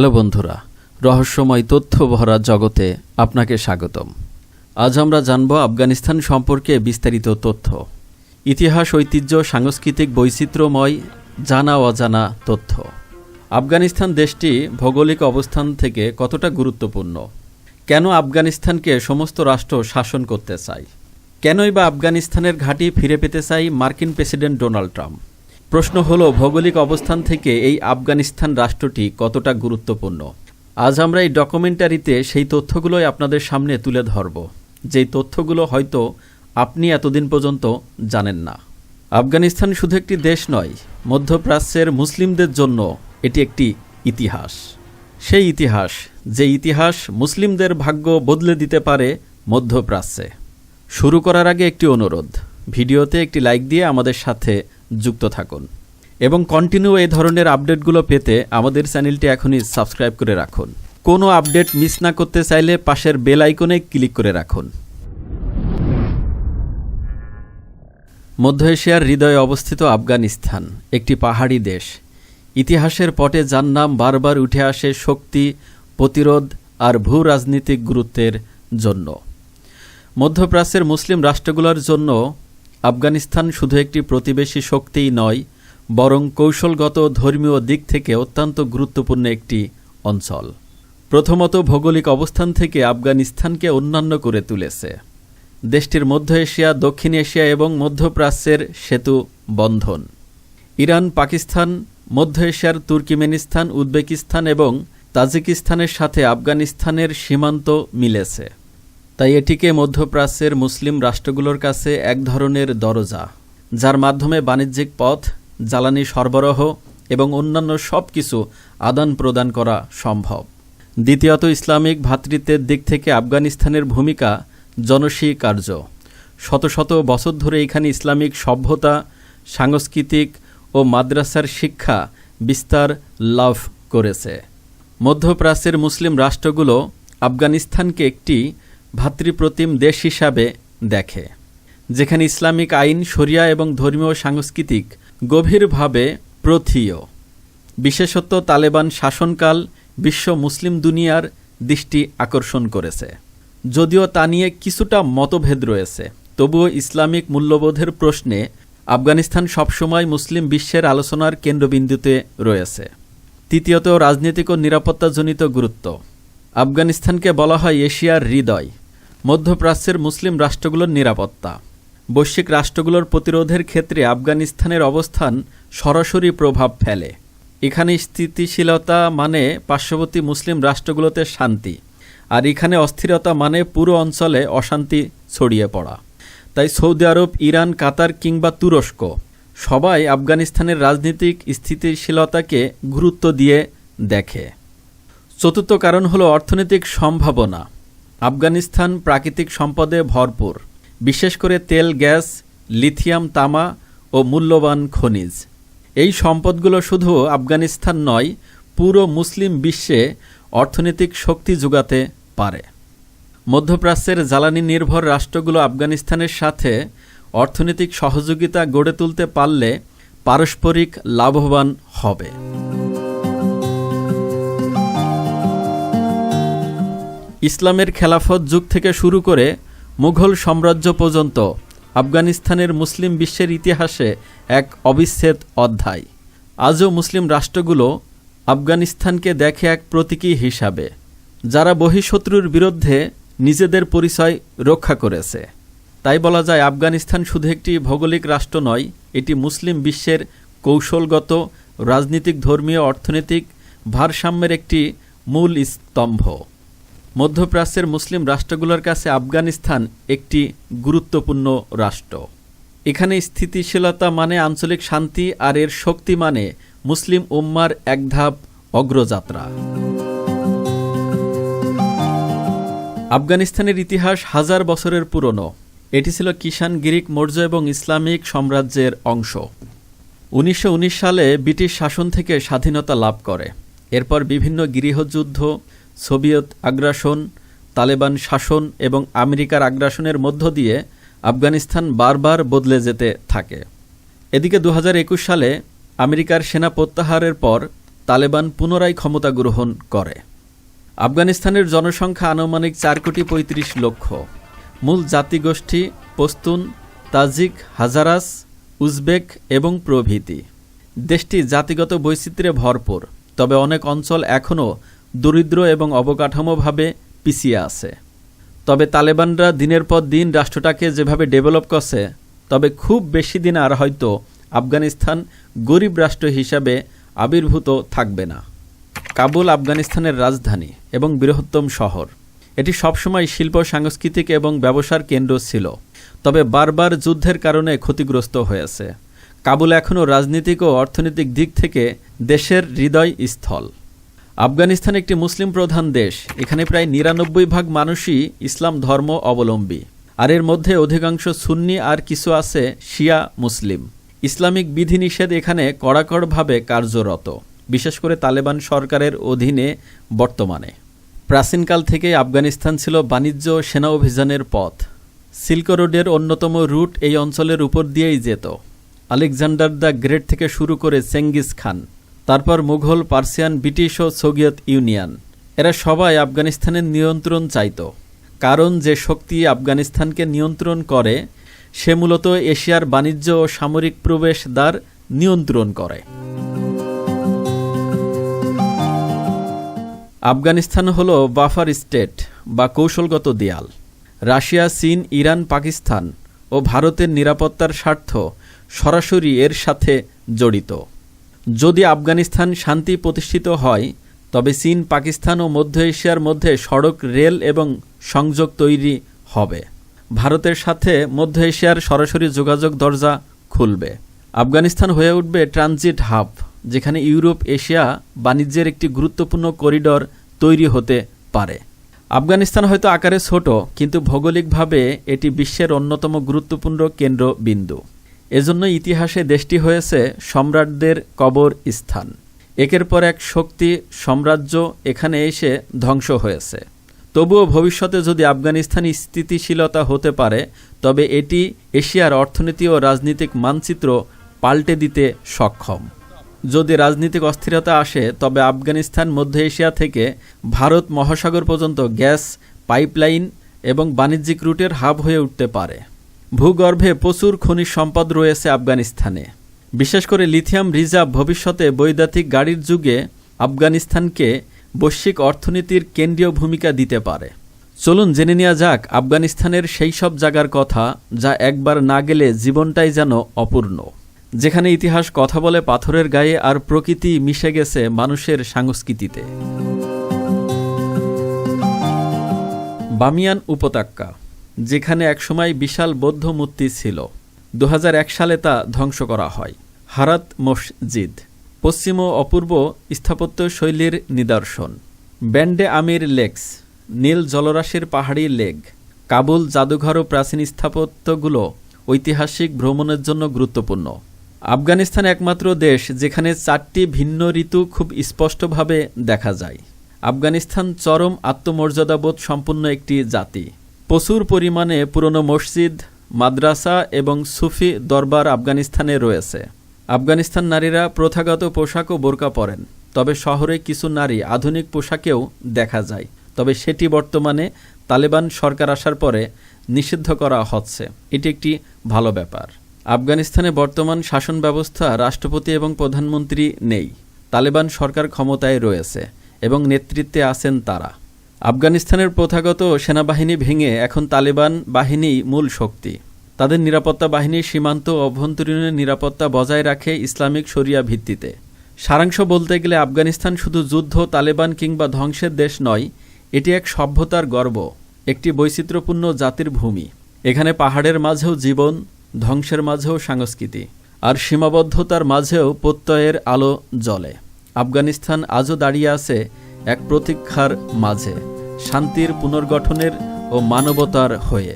Hello বন্ধুরা, রহস্যময় তথ্য ভরা জগতে আপনাকে স্বাগতম। আজ আমরা জানব আফগানিস্তান সম্পর্কে বিস্তারিত তথ্য। ইতিহাস, ঐতিহ্য, সাংস্কৃতিক বৈচিত্র্যময়, জানা অজানা তথ্য। আফগানিস্তান দেশটি ভৌগোলিক অবস্থান থেকে কতটা গুরুত্বপূর্ণ? কেন আফগানিস্তানকে সমস্ত রাষ্ট্র শাসন করতে চায়? কেনই বা আফগানিস্তানের ঘাঁটি ফিরে পেতে চাই মার্কিন প্রেসিডেন্ট ডোনাল্ড ট্রাম্প? প্রশ্ন হলো, ভৌগোলিক অবস্থান থেকে এই আফগানিস্তান রাষ্ট্রটি কতটা গুরুত্বপূর্ণ? আজ আমরা এই ডকুমেন্টারিতে সেই তথ্যগুলোই আপনাদের সামনে তুলে ধরব। যেই তথ্যগুলো হয়তো আপনি এতদিন পর্যন্ত জানেন না। আফগানিস্তান শুধু একটি দেশ নয়, মধ্যপ্রাচ্যের মুসলিমদের জন্য এটি একটি ইতিহাস। সেই ইতিহাস, যে ইতিহাস মুসলিমদের ভাগ্য বদলে দিতে পারে মধ্যপ্রাচ্যে। শুরু করার আগে একটি অনুরোধ, ভিডিওতে একটি লাইক দিয়ে আমাদের সাথে যুক্ত থাকুন। এবং কন্টিনিউ এই ধরনের আপডেটগুলো পেতে আমাদের চ্যানেলটি এখনই সাবস্ক্রাইব করে রাখুন। কোনো আপডেট মিস না করতে চাইলে পাশের বেল আইকনে ক্লিক করে রাখুন। মধ্য এশিয়ার হৃদয়ে অবস্থিত আফগানিস্তান, একটি পাহাড়ি দেশ। ইতিহাসের পটে যার নাম বারবার উঠে আসে শক্তি, প্রতিরোধ আর ভূ রাজনীতিক গুরুত্বের জন্য। মধ্যপ্রাচ্যের মুসলিম রাষ্ট্রগুলোর জন্য আফগানিস্তান শুধু একটি প্রতিবেশী শক্তিই নয়, বরং কৌশলগত ধর্মীয় দিক থেকে অত্যন্ত গুরুত্বপূর্ণ একটি অঞ্চল। প্রথমত ভৌগোলিক অবস্থান থেকে আফগানিস্তানকে অন্যান্য করে তুলেছে। দেশটির মধ্য এশিয়া, দক্ষিণ এশিয়া এবং মধ্যপ্রাচ্যের সেতু বন্ধন। ইরান, পাকিস্তান, মধ্য এশিয়ার তুর্কিমেনিস্তান, উজবেকিস্তান এবং তাজিকিস্তানের সাথে আফগানিস্তানের সীমান্ত মিলেছে। তাই এটিকে মধ্যপ্রাচ্যের মুসলিম রাষ্ট্রগুলোর কাছে এক ধরনের দরজা, যার মাধ্যমে বাণিজ্যিক পথ, জ্বালানি সরবরাহ এবং অন্যান্য সব কিছু আদান প্রদান করা সম্ভব। দ্বিতীয়ত, ইসলামিক ভ্রাতৃত্বের দিক থেকে আফগানিস্তানের ভূমিকা জনস্বীকার্য। শত শত বছর ধরে এখানে ইসলামিক সভ্যতা, সাংস্কৃতিক ও মাদ্রাসার শিক্ষা বিস্তার লাভ করেছে। মধ্যপ্রাচ্যের মুসলিম রাষ্ট্রগুলো আফগানিস্তানকে একটি ভাতৃপ্রতিম দেশ হিসাবে দেখে, যেখানে ইসলামিক আইন, শরিয়া এবং ধর্মীয় সাংস্কৃতিক গভীরভাবে প্রথীয়। বিশেষত তালেবান শাসনকাল বিশ্ব মুসলিম দুনিয়ার দৃষ্টি আকর্ষণ করেছে। যদিও তা নিয়ে কিছুটা মতভেদ রয়েছে, তবুও ইসলামিক মূল্যবোধের প্রশ্নে আফগানিস্তান সবসময় মুসলিম বিশ্বের আলোচনার কেন্দ্রবিন্দুতে রয়েছে। তৃতীয়ত, রাজনৈতিক ও নিরাপত্তাজনিত গুরুত্ব। আফগানিস্তানকে বলা হয় এশিয়ার হৃদয়। মধ্যপ্রাচ্যের মুসলিম রাষ্ট্রগুলোর নিরাপত্তা। বৈশ্বিক রাষ্ট্রগুলোর প্রতিরোধের ক্ষেত্রে আফগানিস্তানের অবস্থান সরাসরি প্রভাব ফেলে। এখানে স্থিতিশীলতা মানে পার্শ্ববর্তী মুসলিম রাষ্ট্রগুলোতে শান্তি, আর এখানে অস্থিরতা মানে পুরো অঞ্চলে অশান্তি ছড়িয়ে পড়া। তাই সৌদি আরব, ইরান, কাতার কিংবা তুরস্ক সবাই আফগানিস্তানের রাজনৈতিক স্থিতিশীলতাকে গুরুত্ব দিয়ে দেখে। চতুর্থ কারণ হলো অর্থনৈতিক সম্ভাবনা। আফগানিস্তান প্রাকৃতিক সম্পদে ভরপুর। বিশেষ করে তেল, গ্যাস, লিথিয়াম, তামা ও মূল্যবান খনিজ। এই সম্পদগুলো শুধু আফগানিস্তান নয়, পুরো মুসলিম বিশ্বে অর্থনৈতিক শক্তি যোগাতে পারে। মধ্যপ্রাচ্যের জ্বালানি নির্ভর রাষ্ট্রগুলো আফগানিস্তানের সাথে অর্থনৈতিক সহযোগিতা গড়ে তুলতে পারলে পারস্পরিক লাভবান হবে। ইসলামের খেলাফত যুগ থেকে শুরু করে মুঘল সাম্রাজ্য পর্যন্ত আফগানিস্তানের মুসলিম বিশ্বের ইতিহাসে এক অবিচ্ছেদ অধ্যায়। আজও মুসলিম রাষ্ট্রগুলো আফগানিস্তানকে দেখে এক প্রতীকী হিসাবে, যারা বহিঃশত্রুর বিরুদ্ধে নিজেদের পরিচয় রক্ষা করেছে। তাই বলা যায় আফগানিস্তান শুধু একটি ভৌগোলিক রাষ্ট্র নয়, এটি মুসলিম বিশ্বের কৌশলগত, রাজনৈতিক, ধর্মীয়, অর্থনৈতিক ভারসাম্যের একটি মূল স্তম্ভ। মধ্যপ্রাচ্যের মুসলিম রাষ্ট্রগুলোর কাছে আফগানিস্তান একটি গুরুত্বপূর্ণ রাষ্ট্র। এখানে স্থিতিশীলতা মানে আঞ্চলিক শান্তি আর এর শক্তি মানে মুসলিম উম্মার এক ধাপ অগ্রযাত্রা। আফগানিস্তানের ইতিহাস হাজার বছরের পুরনো। এটি ছিল কিষান গিরিক মৌর্য এবং ইসলামিক সাম্রাজ্যের অংশ। উনিশশো উনিশ সালে ব্রিটিশ শাসন থেকে স্বাধীনতা লাভ করে। এরপর বিভিন্ন গৃহযুদ্ধ সোভিয়েত আগ্রাসন, তালেবান শাসন এবং আমেরিকার আগ্রাসনের মধ্য দিয়ে আফগানিস্তান বারবার বদলে যেতে থাকে। এদিকে দু হাজার একুশ সালে আমেরিকার সেনা প্রত্যাহারের পর তালেবান পুনরায় ক্ষমতা গ্রহণ করে। আফগানিস্তানের জনসংখ্যা আনুমানিক চার কোটি পঁয়ত্রিশ লক্ষ। মূল জাতিগোষ্ঠী পস্তুন, তাজিক, হাজারাস, উজবেক এবং প্রভৃতি। দেশটি জাতিগত বৈচিত্র্যে ভরপুর, তবে অনেক অঞ্চল এখনও দরিদ্র এবং অবকাঠামোভাবে পিছিয়ে আছে। তবে তালেবানরা দিনের পর দিন রাষ্ট্রটাকে যেভাবে ডেভেলপ করছে, তবে খুব বেশি দিন আর হয়তো আফগানিস্তান গরিব রাষ্ট্র হিসাবে আবির্ভূত থাকবে না। কাবুল আফগানিস্তানের রাজধানী এবং বৃহত্তম শহর। এটি সবসময় শিল্প, সাংস্কৃতিক এবং ব্যবসার কেন্দ্র ছিল, তবে বারবার যুদ্ধের কারণে ক্ষতিগ্রস্ত হয়েছে। কাবুল এখনও রাজনীতিক ও অর্থনৈতিক দিক থেকে দেশের হৃদয় স্থল। আফগানিস্তান একটি মুসলিম প্রধান দেশ। এখানে প্রায় নিরানব্বই ভাগ মানুষই ইসলাম ধর্ম অবলম্বী। আর এর মধ্যে অধিকাংশ সুন্নি আর কিছু আছে শিয়া মুসলিম। ইসলামিক বিধিনিষেধ এখানে কড়াকড়ভাবে কার্যরত, বিশেষ করে তালেবান সরকারের অধীনে বর্তমানে। প্রাচীনকাল থেকে আফগানিস্তান ছিল বাণিজ্য সেনা অভিযানের পথ। সিল্ক রোডের অন্যতম রুট এই অঞ্চলের উপর দিয়েই যেত। আলেকজান্ডার দ্য গ্রেট থেকে শুরু করে চেঙ্গিস খান। তারপর মুঘল, পার্সিয়ান, ব্রিটিশ ও সোভিয়েত ইউনিয়ন। এরা সবাই আফগানিস্তানের নিয়ন্ত্রণ চাইত। কারণ যে শক্তি আফগানিস্তানকে নিয়ন্ত্রণ করে, সে মূলত এশিয়ার বাণিজ্য ও সামরিক প্রবেশ দ্বার নিয়ন্ত্রণ করে। আফগানিস্তান হল বাফার স্টেট বা কৌশলগত দেয়াল। রাশিয়া, চীন, ইরান, পাকিস্তান ও ভারতের নিরাপত্তার স্বার্থ সরাসরি এর সাথে জড়িত। যদি আফগানিস্তান শান্তি প্রতিষ্ঠিত হয়, তবে চীন, পাকিস্তান ও মধ্য এশিয়ার মধ্যে সড়ক, রেল এবং সংযোগ তৈরি হবে। ভারতের সাথে মধ্য এশিয়ার সরাসরি যোগাযোগ দরজা খুলবে। আফগানিস্তান হয়ে উঠবে ট্রানজিট হাব, যেখানে ইউরোপ, এশিয়া বাণিজ্যের একটি গুরুত্বপূর্ণ করিডর তৈরি হতে পারে। আফগানিস্তান হয়তো আকারে ছোট, কিন্তু ভৌগোলিকভাবে এটি বিশ্বের অন্যতম গুরুত্বপূর্ণ কেন্দ্রবিন্দু। এজন্য ইতিহাসে দেশটি হয়েছে সম্রাটদের কবর স্থান। একের পর এক শক্তি, সাম্রাজ্য এখানে এসে ধ্বংস হয়েছে। তবুও ভবিষ্যতে যদি আফগানিস্তান স্থিতিশীলতা হতে পারে, তবে এটি এশিয়ার অর্থনীতি ও রাজনৈতিক মানচিত্র পাল্টে দিতে সক্ষম। যদি রাজনৈতিক অস্থিরতা আসে, তবে আফগানিস্তান মধ্য এশিয়া থেকে ভারত মহাসাগর পর্যন্ত গ্যাস, পাইপলাইন এবং বাণিজ্যিক রুটের হাব হয়ে উঠতে পারে। ভূগর্ভে প্রচুর খনিজ সম্পদ রয়েছে আফগানিস্তানে। বিশেষ করে লিথিয়াম রিজার্ভ ভবিষ্যতে বৈদ্যুতিক গাড়ির যুগে আফগানিস্তানকে বৈশ্বিক অর্থনীতির কেন্দ্রীয় ভূমিকা দিতে পারে। চলুন জেনে নেওয়া যাক আফগানিস্তানের সেই সব জায়গার কথা যা একবার না গেলে জীবনটাই যেন অপূর্ণ। যেখানে ইতিহাস কথা বলে পাথরের গায়ে আর প্রকৃতি মিশে গেছে মানুষের সংস্কৃতিতে। বামিয়ান উপত্যকা যেখানে একসময় বিশাল বৌদ্ধ মূর্তি ছিল। দু হাজার এক সালে তা ধ্বংস করা হয়। হারাত মসজিদ, পশ্চিম ও অপূর্ব স্থাপত্য শৈলীর নিদর্শন। ব্যান্ডে আমির লেকস, নীল জলরাশির পাহাড়ি লেগ কাবুল জাদুঘর ও প্রাচীন স্থাপত্যগুলো ঐতিহাসিক ভ্রমণের জন্য গুরুত্বপূর্ণ। আফগানিস্তান একমাত্র দেশ যেখানে চারটি ভিন্ন ঋতু খুব স্পষ্টভাবে দেখা যায়। আফগানিস্তান চরম আত্মমর্যাদাবোধ সম্পন্ন একটি জাতি। প্রচুর পরিমাণে পুরনো মসজিদ, মাদ্রাসা এবং সুফি দরবার আফগানিস্তানে রয়েছে। আফগানিস্তান নারীরা প্রথাগত পোশাক ও বোরকা পরেন, তবে শহরে কিছু নারী আধুনিক পোশাকেও দেখা যায়। তবে সেটি বর্তমানে তালেবান সরকার আসার পরে নিষিদ্ধ করা হচ্ছে। এটি একটি ভালো ব্যাপার। আফগানিস্তানে বর্তমান শাসন ব্যবস্থা রাষ্ট্রপতি এবং প্রধানমন্ত্রী নেই। তালেবান সরকার ক্ষমতায় রয়েছে এবং নেতৃত্বে আছেন তারা। আফগানিস্তানের প্রথাগত সেনাবাহিনী ভেঙে এখন তালেবান বাহিনী মূল শক্তি। তাদের নিরাপত্তা বাহিনী সীমান্ত ও অভ্যন্তরীণ নিরাপত্তা বজায় রাখে ইসলামিক শরিয়া ভিত্তিতে। সারাংশ বলতে গেলে আফগানিস্তান শুধু যুদ্ধ, তালেবান কিংবা ধ্বংসের দেশ নয়, এটি এক সভ্যতার গর্ব, একটি বৈচিত্র্যপূর্ণ জাতির ভূমি। এখানে পাহাড়ের মাঝেও জীবন, ধ্বংসের মাঝেও সংস্কৃতি, আর সীমাবদ্ধতার মাঝেও প্রত্যয়ের আলো জ্বলে। আফগানিস্তান আজও দাঁড়িয়ে আছে এক প্রতীক্ষার মাঝে শান্তির পুনর্গঠনের ও মানবতার হয়ে।